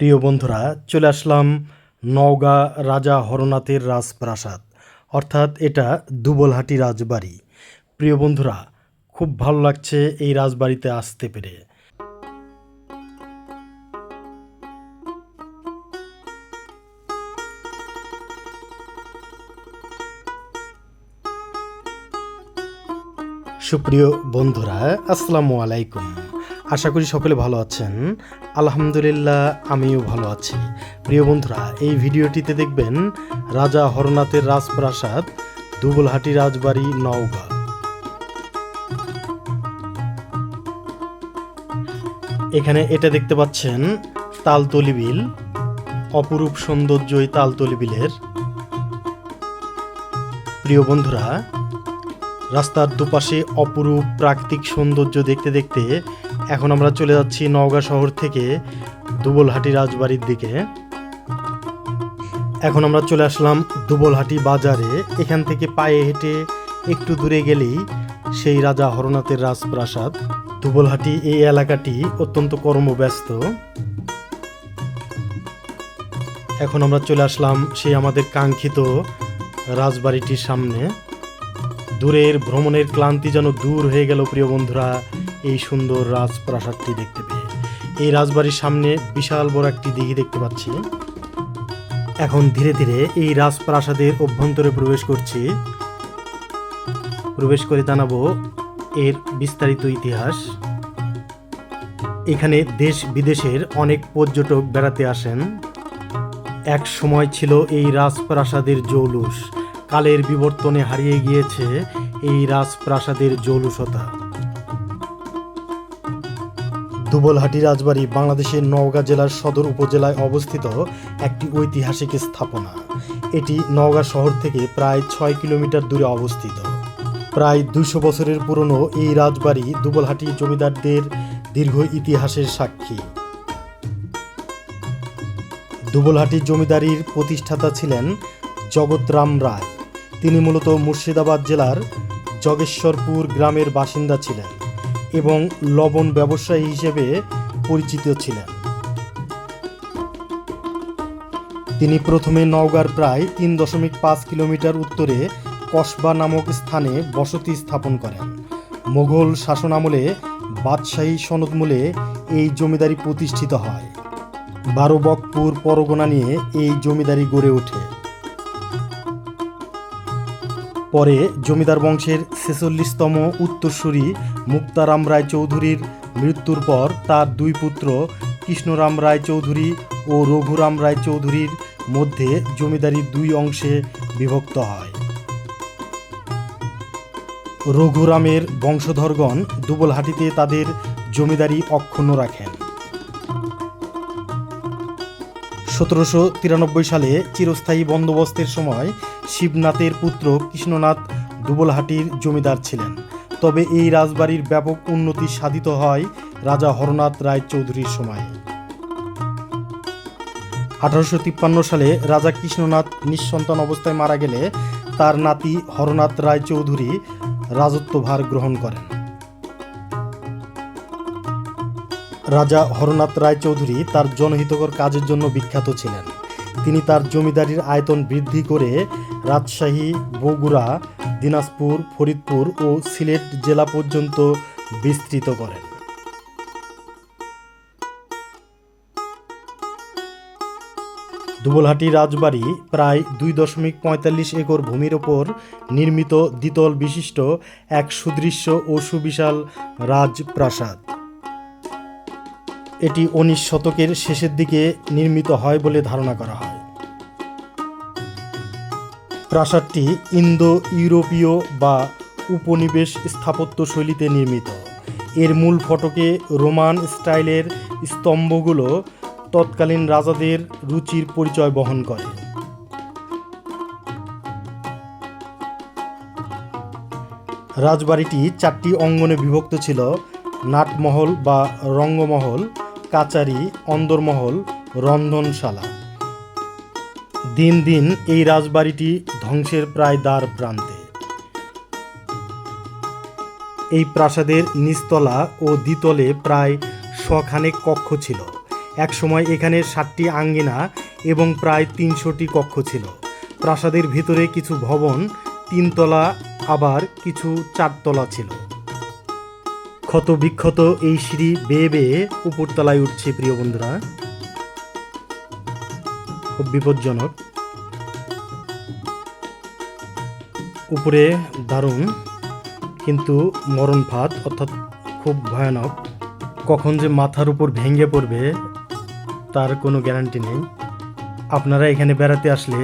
প্রিয় বন্ধুরা, চলে আসলাম নওগাঁ রাজা হরনাথের রাজপ্রাসাদ, অর্থাৎ এটা দুবলহাটি রাজবাড়ি। প্রিয় বন্ধুরা, খুব ভালো লাগছে এই রাজবাড়িতে আসতে পেরে। সুপ্রিয় বন্ধুরা, আসসালামু আলাইকুম। আশা করি সকলে ভালো আছেন। আলহামদুলিল্লাহ, আমিও ভালো আছি। প্রিয় বন্ধুরা, এই ভিডিওটিতে দেখবেন রাজা হরনাথের রাজপ্রাসাদ, দুবলহাটি রাজবাড়ি, নওগাঁ। এখানে এটা দেখতে পাচ্ছেন তালতলি বিল, অপরূপ সৌন্দর্য এই তালতলি বিলের। প্রিয় বন্ধুরা, রাস্তার দুপাশে অপরূপ প্রাকৃতিক সৌন্দর্য দেখতে দেখতে এখন আমরা চলে যাচ্ছি নওগাঁ শহর থেকে দুবলহাটি রাজবাড়ির দিকে। এখন আমরা চলে আসলাম দুবলহাটি বাজারে। এখান থেকে পায়ে হেঁটে একটু দূরে গেলেই সেই রাজা হরনাথের রাজপ্রাসাদ। দুবলহাটি এই এলাকাটি অত্যন্ত কর্মব্যস্ত। এখন আমরা চলে আসলাম সেই আমাদের কাঙ্ক্ষিত রাজবাড়িটির সামনে। দূরের ভ্রমণের ক্লান্তি যেন দূর হয়ে গেল প্রিয় বন্ধুরা। এই সুন্দর রাজপ্রাসাদটি দেখতে পেয়ে। এই রাজবাড়ির সামনে বিশাল বড় একটি দিঘি দেখতে পাচ্ছি। এখন ধীরে ধীরে এই রাজপ্রাসাদের অভ্যন্তরে প্রবেশ করছি। প্রবেশ করে জানাব এর বিস্তারিত ইতিহাস। এখানে দেশ বিদেশের অনেক পর্যটক বেড়াতে আসেন। এক সময় ছিল এই রাজপ্রাসাদের জৌলুস। কালের বিবর্তনে হারিয়ে গিয়েছে এই রাজপ্রাসাদের জৌলুসতা। দুবলহাটি রাজবাড়ি বাংলাদেশের নওগাঁ জেলার সদর উপজেলায় অবস্থিত একটি ঐতিহাসিক স্থাপনা। এটি নওগাঁ শহর থেকে প্রায় ছয় কিলোমিটার দূরে অবস্থিত। প্রায় দুশো বছরের পুরনো এই রাজবাড়ি দুবলহাটি জমিদারদের দীর্ঘ ইতিহাসের সাক্ষী। দুবলহাটি জমিদারির প্রতিষ্ঠাতা ছিলেন জগৎরাম রায়। তিনি মূলত মুর্শিদাবাদ জেলার জগেশ্বরপুর গ্রামের বাসিন্দা ছিলেন। এবং লবণ ব্যবসায়ী হিসেবে পরিচিত ছিলেন। তিনি প্রথমে নওগাঁর প্রায় তিন দশমিক পাঁচ কিলোমিটার উত্তরে কসবা নামক স্থানে বসতি স্থাপন করেন। মোগল শাসনামলে বাদশাহী সনদমূলে এই জমিদারি প্রতিষ্ঠিত হয়। বারো বকপুর, পরগনা নিয়ে এই জমিদারি গড়ে ওঠে। পরে জমিদার বংশের ছেচল্লিশতম উত্তরসূরি মুক্তারাম রায় চৌধুরীর মৃত্যুর পর তার দুই পুত্র কৃষ্ণরাম রায় চৌধুরী ও রঘুরাম রায় চৌধুরীর মধ্যে জমিদারি দুই অংশে বিভক্ত হয়। রঘুরামের বংশধরগণ দুবলহাটিতে তাদের জমিদারি অক্ষুণ্ণ রাখেন। সতেরোশো তিরানব্বই সালে চিরস্থায়ী বন্দোবস্তের সময় শিবনাথের পুত্র কৃষ্ণনাথ দুবলহাটির জমিদার ছিলেন। তবে এই রাজবাড়ির ব্যাপক উন্নতি সাধিত হয় রাজা হরনাথ রায় চৌধুরীর সময়ে। আঠারোশো তিপ্পান্ন সালে রাজা কৃষ্ণনাথ নিঃসন্তান অবস্থায় মারা গেলে তার নাতি হরনাথ রায় চৌধুরী রাজত্বভার গ্রহণ করেন। রাজা হরনাথ রায় চৌধুরী তার জনহিতকর কাজের জন্য বিখ্যাত ছিলেন। তিনি তার জমিদারির আয়তন বৃদ্ধি করে রাজশাহী, বগুড়া, দিনাজপুর, ফরিদপুর ও সিলেট জেলা পর্যন্ত বিস্তৃত করেন। দুবলহাটি রাজবাড়ি প্রায় দুই দশমিক পঁয়তাল্লিশ একর ভূমির ওপর নির্মিত দ্বিতল বিশিষ্ট এক সুদৃশ্য ও সুবিশাল রাজপ্রাসাদ। এটি উনিশ শতকের শেষের দিকে নির্মিত হয় বলে ধারণা করা হয়। প্রাসাদটি ইন্দো ইউরোপীয় বা উপনিবেশ স্থাপত্য শৈলীতে নির্মিত। এর মূল ফটকে রোমান স্টাইলের স্তম্ভগুলো তৎকালীন রাজাদের রুচির পরিচয় বহন করে। রাজবাড়িটি চারটি অঙ্গনে বিভক্ত ছিল, নাটমহল বা রঙ্গমহল, কাচারি, অন্দরমহল, রন্ধনশালা। দিন দিন এই রাজবাড়িটি ধ্বংসের প্রায় দ্বার প্রান্তে। এই প্রাসাদের নিচতলা ও দ্বিতলে প্রায় শখানেক কক্ষ ছিল। একসময় এখানে ষাটটি আঙ্গিনা এবং প্রায় তিনশোটি কক্ষ ছিল। প্রাসাদের ভিতরে কিছু ভবন, তিনতলা, আবার কিছু চারতলা ছিল। ক্ষত বিক্ষত এই সিঁড়ি বেয়ে বেয়ে উপরতলায় উঠছে, প্রিয় বন্ধুরা। খুব বিপজ্জনক। উপরে দারুণ, কিন্তু মরণ ফাঁদ, অর্থাৎ খুব ভয়ানক। কখন যে মাথার উপর ভেঙে পড়বে, তার কোনো গ্যারান্টি নেই। আপনারা এখানে বেড়াতে আসলে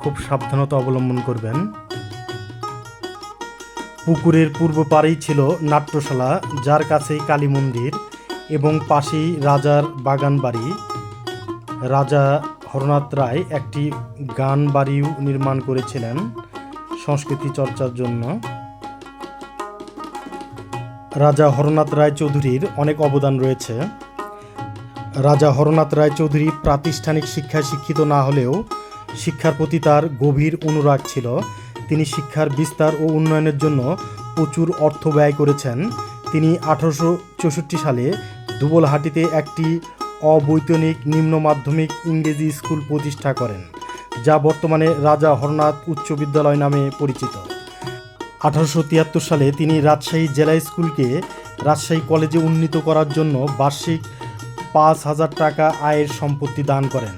খুব সাবধানতা অবলম্বন করবেন। পুকুরের পূর্ব পাড়েই ছিল নাট্যশালা, যার কাছেই কালী মন্দির এবং পাশেই রাজার বাগান বাড়ি রাজা হরনাথ রায় একটি গান বাড়িও নির্মাণ করেছিলেন সংস্কৃতি চর্চার জন্য। রাজা হরনাথ রায় চৌধুরীর অনেক অবদান রয়েছে। রাজা হরনাথ রায় চৌধুরী প্রাতিষ্ঠানিক শিক্ষায় শিক্ষিত না হলেও শিক্ষার প্রতি তার গভীর অনুরাগ ছিল। তিনি শিক্ষার বিস্তার ও উন্নয়নের জন্য প্রচুর অর্থ ব্যয় করেছেন। তিনি আঠারোশো চৌষট্টি সালে দুবলহাটিতে একটি অবৈতনিক নিম্ন মাধ্যমিক ইংরেজি স্কুল প্রতিষ্ঠা করেন, যা বর্তমানে রাজা হরনাথ উচ্চ বিদ্যালয় নামে পরিচিত। আঠারোশো তিয়াত্তর সালে তিনি রাজশাহী জেলা স্কুলকে রাজশাহী কলেজে উন্নীত করার জন্য বার্ষিক পাঁচ হাজার টাকা আয়ের সম্পত্তি দান করেন।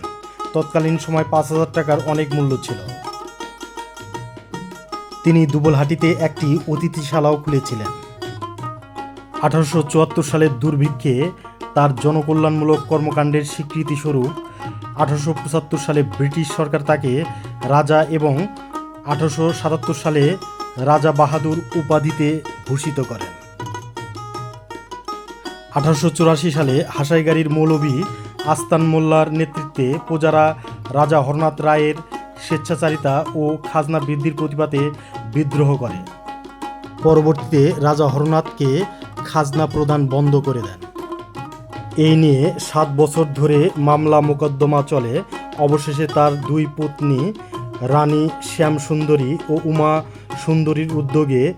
তৎকালীন সময় পাঁচ হাজার টাকার অনেক মূল্য ছিল। তিনি দুবলহাটিতে একটি অতিথিশালাও খুলেছিলেন। আঠারোশো চুয়াত্তর সালের দুর্ভিক্ষে তার জনকল্যাণমূলক কর্মকাণ্ডের স্বীকৃতি স্বরূপ আঠারোশো পঁচাত্তর সালে ব্রিটিশ সরকার তাকে রাজা এবং আঠারোশো সাতাত্তর সালে রাজা বাহাদুর উপাধিতে ভূষিত করেন। আঠারোশো চুরাশি সালে হাসাইগাড়ির মৌলভী আস্তান মোল্লার নেতৃত্বে প্রজারা রাজা হরনাথ রায়ের স্বেচ্ছাচারিতা ও খাজনা বৃদ্ধির প্রতিবাদে বিদ্রোহ করে। পরবর্তীতে রাজা হরনাথকে খাজনা প্রদান বন্ধ করে দেন। এই নিয়ে সাত বছর ধরে মামলা মোকদ্দমা চলে। অবশেষে তার দুই পত্নী, রানী শ্যাম সুন্দরী ও উমা সুন্দরীর উদ্যোগে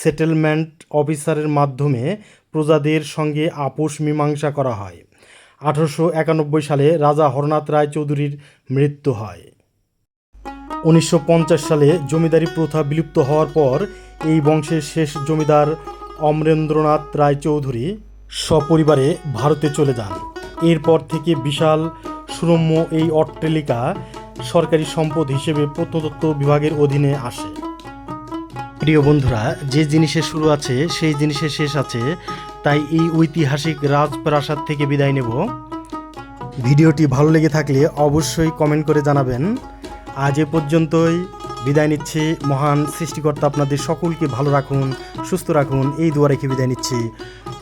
সেটেলমেন্ট অফিসারের মাধ্যমে প্রজাদের সঙ্গে আপোষ মীমাংসা করা হয়। আঠারোশো একানব্বই সালে রাজা হরনাথ রায় চৌধুরীর মৃত্যু হয়। উনিশশো পঞ্চাশ সালে জমিদারি প্রথা বিলুপ্ত হওয়ার পর এই বংশের শেষ জমিদার অমরেন্দ্রনাথ রায় চৌধুরী সপরিবারে ভারতে চলে যান। এরপর থেকে বিশাল সুরম্য এই অট্টালিকা সরকারি সম্পদ হিসেবে প্রত্নতত্ত্ব বিভাগের অধীনে আসে। প্রিয় বন্ধুরা, যে জিনিসের শুরু আছে, সেই জিনিসের শেষ আছে। তাই এই ঐতিহাসিক রাজপ্রাসাদ থেকে বিদায় নেব। ভিডিওটি ভালো লেগে থাকলে অবশ্যই কমেন্ট করে জানাবেন। আজ এ পর্যন্তই। বিদায় নিচ্ছি। মহান সৃষ্টিকর্তা আপনাদের সকলকে ভালো রাখুন, সুস্থ রাখুন। এই দোয়া রেখে বিদায় নিচ্ছি।